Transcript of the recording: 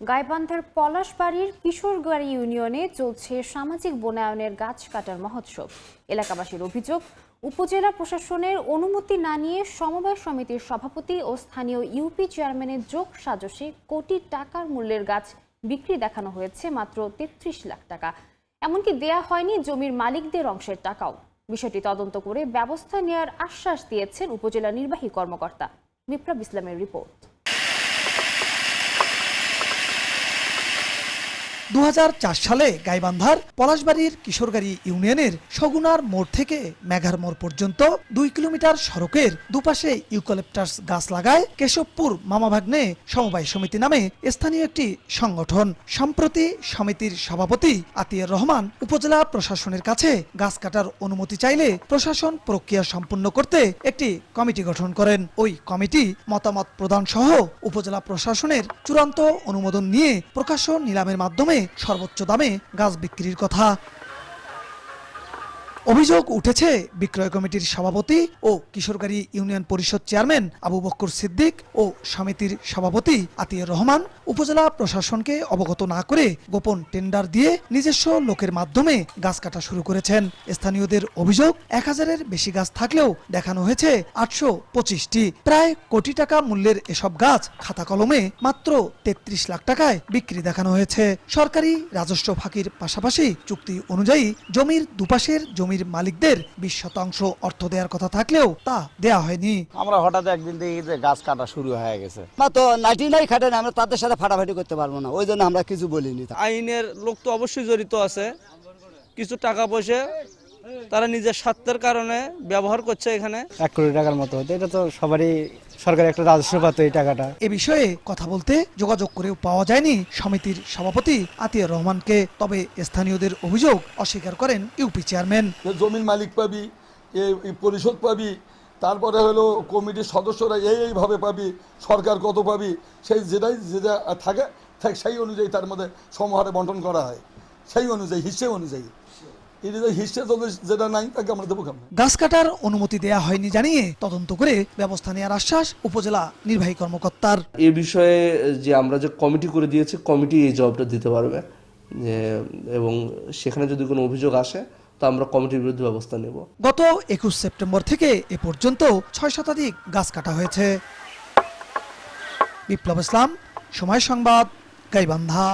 গাইবান্ধার পলাশবাড়ির কিশোরগাড়ি ইউনিয়নে চলছে সামাজিক বনায়নের গাছ কাটার মহোৎসব। এলাকাবাসীর অভিযোগ, উপজেলা প্রশাসনের অনুমতি না নিয়ে সমবায় সমিতির সভাপতি ও স্থানীয় ইউপি চেয়ারম্যানের যোগ সাজসে কোটি টাকার মূল্যের গাছ বিক্রি দেখানো হয়েছে মাত্র তেত্রিশ লাখ টাকা। এমনকি দেয়া হয়নি জমির মালিকদের অংশের টাকাও। বিষয়টি তদন্ত করে ব্যবস্থা নেওয়ার আশ্বাস দিয়েছেন উপজেলা নির্বাহী কর্মকর্তা। বিপ্লব ইসলামের রিপোর্ট। দু হাজার চার সালে গাইবান্ধার পলাশবাড়ির কিশোরগাড়ি ইউনিয়নের সগুনার মোড় থেকে মেঘার মোড় পর্যন্ত দুই কিলোমিটার সড়কের দুপাশে ইউক্যালিপটাস গাছ লাগায় কেশবপুর মামাভাগ্নে সমবায় সমিতি নামে স্থানীয় একটি সংগঠন। সম্প্রতি সমিতির সভাপতি আতিয়ার রহমান উপজেলা প্রশাসনের কাছে গাছ কাটার অনুমতি চাইলে প্রশাসন প্রক্রিয়া সম্পূর্ণ করতে একটি কমিটি গঠন করেন। ওই কমিটি মতামত প্রদান সহ উপজেলা প্রশাসনের চূড়ান্ত অনুমোদন নিয়ে প্রকাশন নিলামের মাধ্যমে সর্বোচ্চ দামে গাছ বিক্রির কথা। অভিযোগ উঠেছে বিক্রয় কমিটির সভাপতি ও কিশোরগাড়ি ইউনিয়ন পরিষদ চেয়ারম্যান আবু বক্কর সিদ্দিক ও সমিতির সভাপতি আতিয়ার রহমান উপজেলা প্রশাসনকে অবগত না করে গোপন টেন্ডার দিয়ে নিজস্ব লোকের মাধ্যমে গাছ কাটা শুরু করেছেন। স্থানীয়দের অভিযোগ এক হাজারের বেশি গাছ থাকলেও দেখানো হয়েছে আটশো পঁচিশটি। প্রায় কোটি টাকা মূল্যের এসব গাছ খাতা কলমে মাত্র তেত্রিশ লাখ টাকায় বিক্রি দেখানো হয়েছে। সরকারি রাজস্ব ফাঁকির পাশাপাশি চুক্তি অনুযায়ী জমির দুপাশের জমির মালিকদের বিশ শতাংশ অর্থ দেওয়ার কথা থাকলেও তা দেয়া হয়নি। আমরা হঠাৎ একদিন দেখি যে গাছ কাটা শুরু হয়ে গেছে। না তো নাইটি নাই খাটে না আমরা তাদের সাথে ফাটাফাটি করতে পারব না ওই জন্য আমরা কিছু বলিনি। আইনের লোক তো অবশ্যই জড়িত আছে। কিছু টাকা পয়সা তারা নিজের স্বার্থের কারণে ব্যবহার করছে এখানে। এক কোটি টাকার মতো হতো এটা তো সবারই সরকারি একটা রাজস্ব পাতো এই টাকাটা। এ বিষয়ে কথা বলতে যোগাযোগ করেও পাওয়া যায়নি সমিতির সভাপতি আতিয়ার রহমানকে তবে স্থানীয়দের অভিযোগ অস্বীকার করেন ইউপি চেয়ারম্যান। জমির মালিক পাবি পরিশোধ পাবি তারপরে হলো কমিটির সদস্যরা এই এইভাবে পাবি সরকার কত পাবি সেই যেটাই যেটা থাকে সেই অনুযায়ী তার মধ্যে সমহারে বন্টন করা হয়। সেই অনুযায়ী হিসেব অনুযায়ী। যেটা নাই তাকে আমরা দেবো গাছ কাটার অনুমতি দেয়া হয়নি জানিয়ে তদন্ত করে ব্যবস্থা নেওয়ার আশ্বাস উপজেলা নির্বাহী কর্মকর্তার। এ বিষয়ে যে আমরা যে কমিটি করে দিয়েছি কমিটি এই জবাবটা দিতে পারবে। যে এবং সেখানে যদি কোনো অভিযোগ আসে তো আমরা কমিটির বিরুদ্ধে ব্যবস্থা নেব। গত একুশ সেপ্টেম্বর থেকে এ পর্যন্ত ছয় শতাধিক গাছ কাটা হয়েছে। বিপ্লব ইসলাম সময় সংবাদ গাইবান্ধা।